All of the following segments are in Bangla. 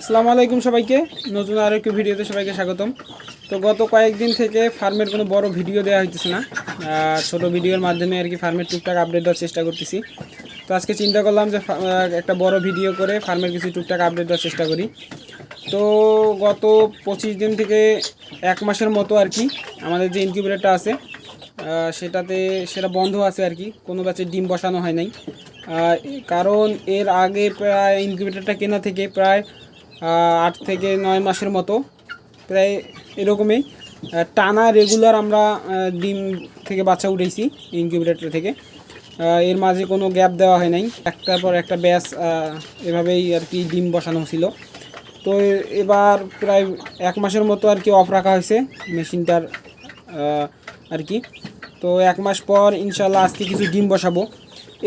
আসসালামু আলাইকুম সবাইকে। নতুন আরও একটি ভিডিওতে সবাইকে স্বাগতম। তো গত কয়েকদিন থেকে ফার্মের কোনো বড় ভিডিও দেওয়া হইতেছে না। ছোট ভিডিওর মাধ্যমে আর কি ফার্মের টুকটাক আপডেট দেওয়ার চেষ্টা করতেছি। তো আজকে চিন্তা করলাম যে একটা বড় ভিডিও করে ফার্মের কিছু টুকটাক আপডেট দেওয়ার চেষ্টা করি। তো গত পঁচিশ দিন থেকে এক মাসের মতো আর কি আমাদের যে ইনকিউবেটরটা আছে সেটাতে, সেটা বন্ধ আছে আর কি। কোনো ব্যাচে ডিম বসানো হয় নাই। কারণ এর আগে প্রায় ইনকিউবেটরটা কেনা থেকে প্রায় আট থেকে নয় মাসের মতো। প্রায় এরকমই। টানা রেগুলার আমরা ডিম থেকে বাচ্চা উঠেছি ইনকিউবেটর থেকে। এর মাঝে কোনো গ্যাপ দেওয়া হয় নাই। একটার পর একটা ব্যাস এভাবেই আর কি ডিম বসানো ছিল। তো এবার প্রায় এক মাসের মতো আর কি অফ রাখা হয়েছে মেশিনটার আর কি। তো এক মাস পর ইনশাল্লাহ আজকে কিছু ডিম বসাবো।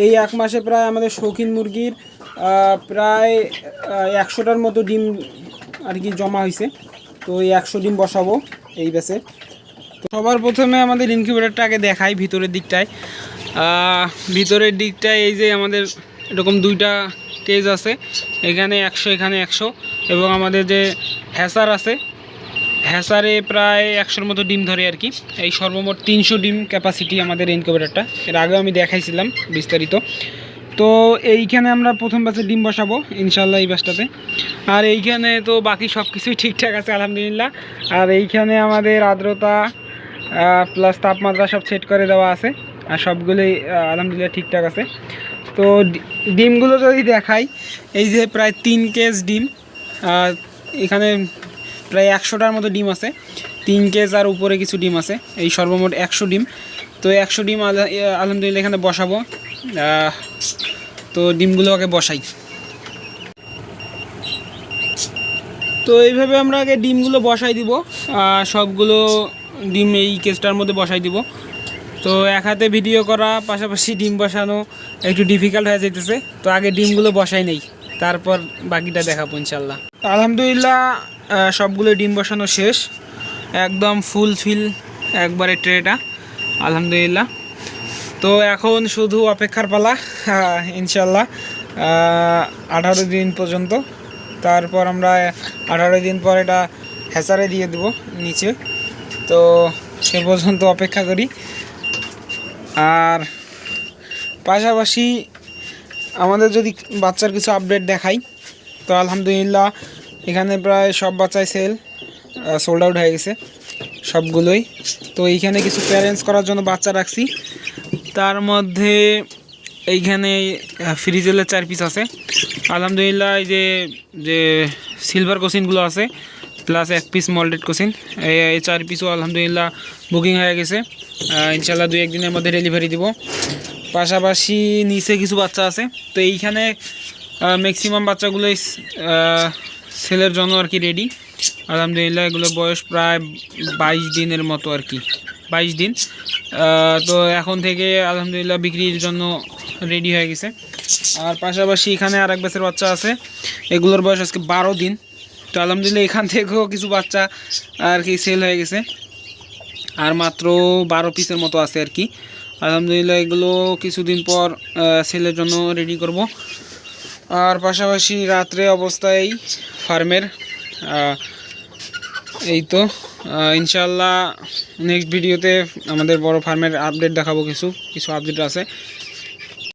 এই এক মাসে প্রায় আমাদের শৌখিন মুরগির প্রায় একশোটার মতো ডিম আর কি জমা হয়েছে তো এই একশো ডিম বসাবো এই ব্যাসে তো সবার প্রথমে আমাদের ইনকিউবেটরটা আগে দেখাই ভিতরের দিকটায়। ভিতরের দিকটায় এই যে আমাদের এরকম দুইটা কেজ আছে। এখানে একশো এখানে একশো। এবং আমাদের যে হ্যাসার আছে, হ্যাসারে প্রায় একশোর মতো ডিম ধরে আর কি। এই সর্বমোট তিনশো ডিম ক্যাপাসিটি আমাদের ইনকিউবেটরটা এর আগেও আমি দেখাইছিলাম বিস্তারিত। তো এইখানে আমরা প্রথম ব্যাচে ডিম বসাবো ইনশাল্লাহ এই ব্যাচটাতে আর এইখানে তো বাকি সব কিছুই ঠিকঠাক আছে আলহামদুলিল্লাহ। আর এইখানে আমাদের আর্দ্রতা প্লাস তাপমাত্রা সব সেট করে দেওয়া আছে আর সবগুলোই আলহামদুলিল্লাহ ঠিকঠাক আছে। তো ডিমগুলো যদি দেখাই এই যে প্রায় তিন কেজ ডিম আহ, এখানে প্রায় একশোটার মতো ডিম আছে। তিন কেজ আর উপরে কিছু ডিম আছে এই সর্বমোট একশো ডিম। তো একশো ডিম আলহা- আলহামদুলিল্লাহ এখানে বসাবো। তো ডিমগুলো আগে বসাই। তো এইভাবে আমরা আগে ডিমগুলো বসাই দিব সবগুলো ডিম এই কেসটার মধ্যে বসাই দিব। তো এক হাতে ভিডিও করা, পাশাপাশি ডিম বসানো একটু ডিফিকাল্ট হয়ে যেতেছে তো আগে ডিমগুলো বসাই নেই, তারপর বাকিটা দেখাবো ইনশাল্লাহ আলহামদুলিল্লাহ সবগুলো ডিম বসানো শেষ। একদম ফুল ফিল একবারে ট্রেটা। আলহামদুলিল্লাহ। তো এখন শুধু অপেক্ষার পালা ইনশাল্লাহ আঠারো দিন পর্যন্ত। তারপর আমরা আঠারো দিন পর এটা হ্যাচারে দিয়ে দেব নিচে। তো সে পর্যন্ত অপেক্ষা করি। আর পাশাপাশি আমাদের যদি বাচ্চার কিছু আপডেট দেখাই, তো আলহামদুলিল্লাহ এখানে প্রায় সব বাচ্চাই সেল সোল্ড আউট হয়ে গেছে সবগুলোই। তো এইখানে কিছু প্যারেন্টস করার জন্য বাচ্চা রাখছি। তার মধ্যে এইখানে ফ্রিজেলের চার পিস আছে। আলহামদুলিল্লাহ, এই যে যে সিলভার কোসিনগুলো আছে প্লাস এক পিস মল্টেড কোসিন এই চার পিসও আলহামদুলিল্লাহ বুকিং হয়ে গেছে। ইনশাল্লাহ দুই একদিনের মধ্যে ডেলিভারি দিব। পাশাপাশি নিচে কিছু বাচ্চা আছে। তো এইখানে ম্যাক্সিমাম বাচ্চাগুলোই ছেলের জন্য আর কি রেডি আলহামদুলিল্লাহ, এগুলো বয়স প্রায় বাইশ দিনের মতো আর কি। বাইশ দিন। তো এখন থেকে আলহামদুলিল্লাহ বিক্রির জন্য রেডি হয়ে গেছে। আর পাশাপাশি এখানে আর এক বেসের বাচ্চা আছে। এগুলোর বয়স আজকে বারো দিন। তো আলহামদুলিল্লাহ এখান থেকেও কিছু বাচ্চা আর কি সেল হয়ে গেছে। আর মাত্র বারো পিসের মতো আছে আর কি। আলহামদুলিল্লাহ এগুলো কিছুদিন পর সেলের জন্য রেডি করব। আর পাশাপাশি রাত্রে অবস্থায় ফার্মের এই তো ইনশাল্লাহ নেক্সট ভিডিওতে আমাদের বড় ফার্মের আপডেট দেখাবো কিছু কিছু আপডেট আছে।